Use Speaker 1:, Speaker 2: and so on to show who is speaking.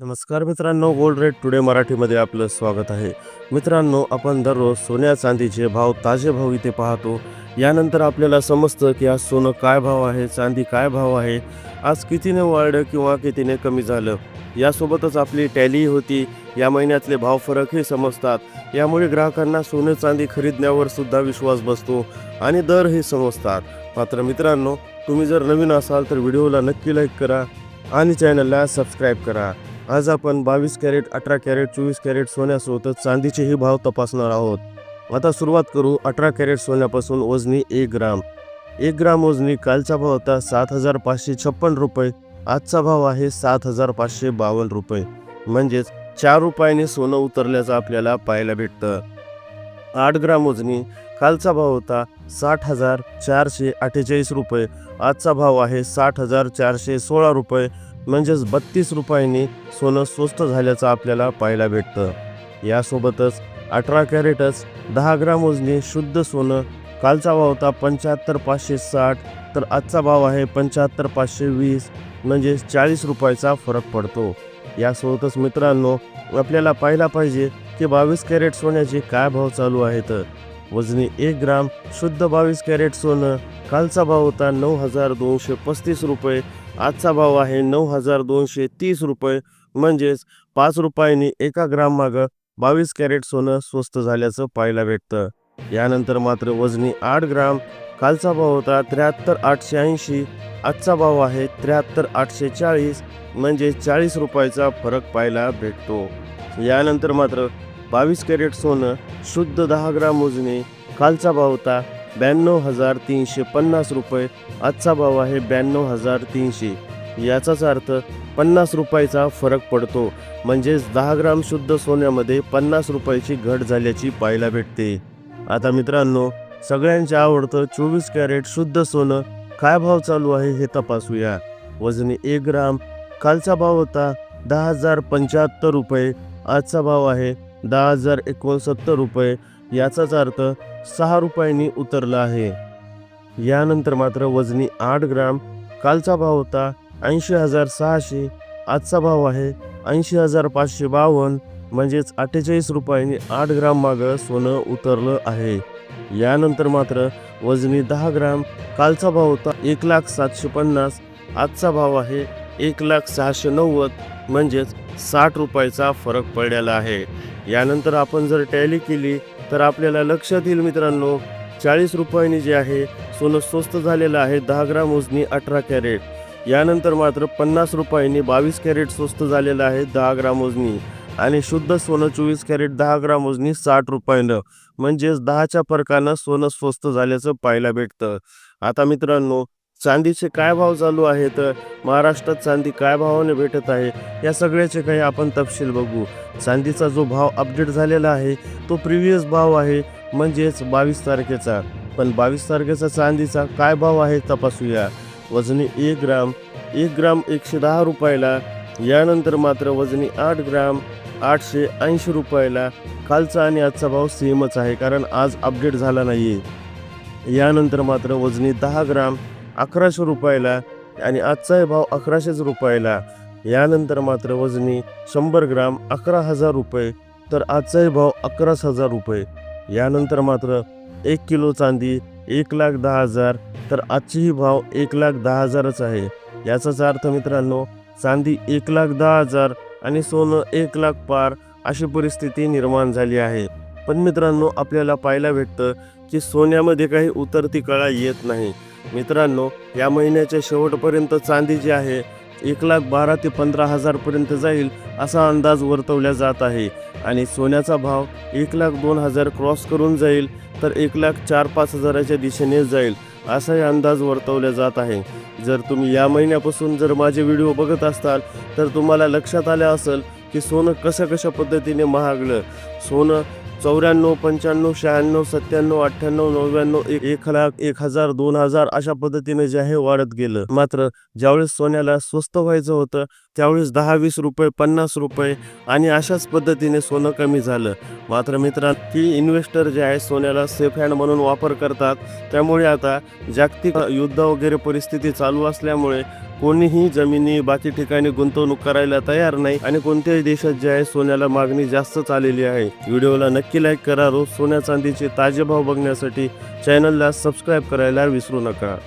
Speaker 1: नमस्कार मित्रांनो gold rate today मराठीमध्ये आपलं स्वागत आहे. मित्रांनो आपण दररोज सोन्या चांदीचे भाव ताजे भाव इथे पाहतो. यानंतर आपल्याला समजतं की आज सोनं काय भाव आहे चांदी काय भाव आहे आज कितीने वाढलं किंवा कितीने कमी झालं. यासोबतच आपली टॅली होती. या महिन्यातले भाव फरकही समजतात. यामुळे ग्राहकांना सोने चांदी खरीदण्यावर सुद्धा विश्वास बसतो आणि दरही समजतात. मात्र मित्रांनो तुम्ही जर नवीन असाल तर व्हिडिओला नक्की लाईक करा आणि चॅनलला सबस्क्राईब करा. आज आपण बावीस कॅरेट अठरा कॅरेट चोवीस कॅरेट सोन्यासोबतच चांदीचेही भाव तपासणार आहोत. आता सुरुवात करू अठरा कॅरेट सोन्यापासून वजनी एक ग्राम. एक ग्राम वजनी कालचा भाव होता सात हजार पाचशे छप्पन रुपये आजचा भाव आहे सात हजार पाचशे बावन्न रुपये. म्हणजेच चार रुपयाने सोनं उतरल्याचं आपल्याला पाहायला भेटतं. आठ ग्राम वजनी कालचा भाव होता साठ हजार चारशे अठ्ठेचाळीस रुपये आजचा भाव आहे साठ हजार चारशे सोळा रुपये म्हणजेच बत्तीस रुपयांनी सोनं स्वस्त झाल्याचं आपल्याला पाहायला भेटतं. यासोबतच अठरा कॅरेटच दहा ग्राम वजनी शुद्ध सोनं कालचा भाव होता पंच्याहत्तर पाचशे साठ तर आजचा भाव आहे पंच्याहत्तर पाचशे वीस म्हणजे चाळीस रुपयाचा फरक पडतो. यासोबतच मित्रांनो आपल्याला पाहायला पाहिजे की बावीस कॅरेट सोन्याचे काय भाव चालू आहेत? वजनी एक ग्राम शुद्ध बावीस कॅरेट सोनं कालचा भाव होता नऊ हजार दोनशे पस्तीस रुपये आजचा भाव आहे नऊ हजार दोनशे तीस रुपये. म्हणजेच पाच रुपयांनी एका ग्राम मागं बावीस कॅरेट सोनं स्वस्त झाल्याचं पाहायला भेटतं. यानंतर मात्र वजनी आठ ग्राम कालचा भाव होता त्र्याहत्तर आठशे ऐंशी आजचा भाव आहे त्र्याहत्तर आठशे चाळीस म्हणजे चाळीस रुपयाचा फरक पाहायला भेटतो. यानंतर मात्र बावीस कॅरेट सोनं शुद्ध दहा ग्राम मोजणी कालचा भाव होता ब्याण्णव हजार तीनशे पन्नास रुपये आजचा भाव आहे ब्याण्णव हजार तीनशे. याचाच अर्थ पन्नास रुपयाचा फरक पडतो. म्हणजेच दहा ग्राम शुद्ध सोन्यामध्ये पन्नास रुपयाची घट झाल्याची पाहायला भेटते. आता मित्रांनो सगळ्यांच्या आवडतं चोवीस कॅरेट शुद्ध सोनं काय भाव चालू आहे हे तपासूया. वजनी एक ग्राम कालचा भाव होता दहा हजार पंच्याहत्तर रुपये आजचा भाव आहे दहा हजार एकोणसत्तर रुपये याचाच अर्थ सहा रुपयांनी उतरला आहे. यानंतर मात्र वजनी आठ ग्राम कालचा भाव होता ऐंशी हजार सहाशे आजचा भाव आहे ऐंशी हजार पाचशे बावन्न म्हणजेच अठ्ठेचाळीस रुपयांनी आठ ग्राम मागं सोनं उतरलं आहे. यानंतर मात्र वजनी दहा ग्राम कालचा भाव होता एक लाख सातशे पन्नास आजचा भाव आहे एक लाख सहाशे नव्वद म्हणजेच साठ रुपयाचा फरक पडलेला आहे. यानंतर आपण जर टॅली केली तर आपल्याला लक्षात येईल मित्रांनो चाळीस रुपयांनी जे आहे सोनं स्वस्त झालेलं आहे दहा ग्राम वजनी अठरा कॅरेट. यानंतर मात्र पन्नास रुपयांनी बावीस कॅरेट स्वस्त झालेलं आहे दहा ग्राम वजनी. आणि शुद्ध सोनं चोवीस कॅरेट दहा ग्राम वजनी साठ रुपयानं. म्हणजेच दहाच्या फरकानं सोनं स्वस्त झाल्याचं पाहायला भेटतं. आता मित्रांनो चांदीचे काय भाव चालू आहेत? महाराष्ट्रात चांदी काय भावाने भेटत आहे? या सगळ्याचे काही आपण तपशील बघू. चांदीचा जो भाव अपडेट झालेला आहे तो प्रिव्हियस भाव आहे म्हणजेच बावीस तारखेचा. पण बावीस तारखेचा चांदीचा काय भाव आहे तपासूया. वजनी एक ग्राम एक ग्राम एकशे दहा रुपयाला यानंतर मात्र वजनी आठ ग्राम आठशे ऐंशी रुपयाला. कालचा आणि आजचा भाव सेमच आहे कारण आज अपडेट झाला नाही आहे यानंतर मात्र वजनी दहा ग्राम अकराशे रुपयाला आणि आजचाही भाव अकराशेच रुपयाला. यानंतर मात्र वजनी शंभर ग्राम अकरा हजार रुपये तर आजचाही भाव अकराच हजार रुपये. यानंतर मात्र एक किलो चांदी एक लाख दहा हजार तर आजचीही भाव एक लाख दहा हजारच आहे. याचाच अर्थ मित्रांनो चांदी एक लाख दहा हजार आणि सोनं एक लाख पार अशी परिस्थिती निर्माण झाली आहे. पण मित्रांनो आपल्याला पाहायला भेटतं की सोन्यामध्ये काही उतरती कळा येत नाही. मित्रांनो या महिन्याच्या शेवटपर्यंत चांदी जी आहे एक लाख बारा ते पंधरा हजारपर्यंत जाईल असा अंदाज वर्तवला जात आहे. आणि सोन्याचा भाव एक लाख दोन हजार क्रॉस करून जाईल तर एक लाख चार पाच हजाराच्या दिशेने जाईल असाही अंदाज वर्तवला जात आहे. जर तुम्ही या महिन्यापासून जर माझे व्हिडिओ बघत असाल तर तुम्हाला लक्षात आलं असेल की सोनं कशा कशा पद्धतीने महागलं. सोनं चौऱ्याण्णव पंच्याण्णव शहाण्णव सत्त्याण्णव अठ्ठ्याण्णव नव्याण्णव एक एक लाख एक हजार दोन हजार अशा पद्धतीने जे आहे वाढत गेलं. मात्र ज्यावेळेस सोन्याला स्वस्त व्हायचं होतं त्यावेळेस दहा वीस रुपये पन्नास रुपये आणि अशाच पद्धतीने सोनं कमी झालं. मात्र मित्रांनो की इन्व्हेस्टर जे आहे सोन्याला सेफ हँड म्हणून वापर करतात. त्यामुळे आता जागतिक युद्ध वगैरे परिस्थिती चालू असल्यामुळे कोणीही जमिनी बाकी ठिकाणी गुंतवणूक करायला तयार नाही आणि कोणत्याही देशात जे आहे सोन्याला मागणी जास्तच आलेली आहे. व्हिडिओला नक्की लाईक करा. रोज सोन्या चांदीचे ताजे भाव बघण्यासाठी चॅनलला सबस्क्राईब करायला विसरू नका.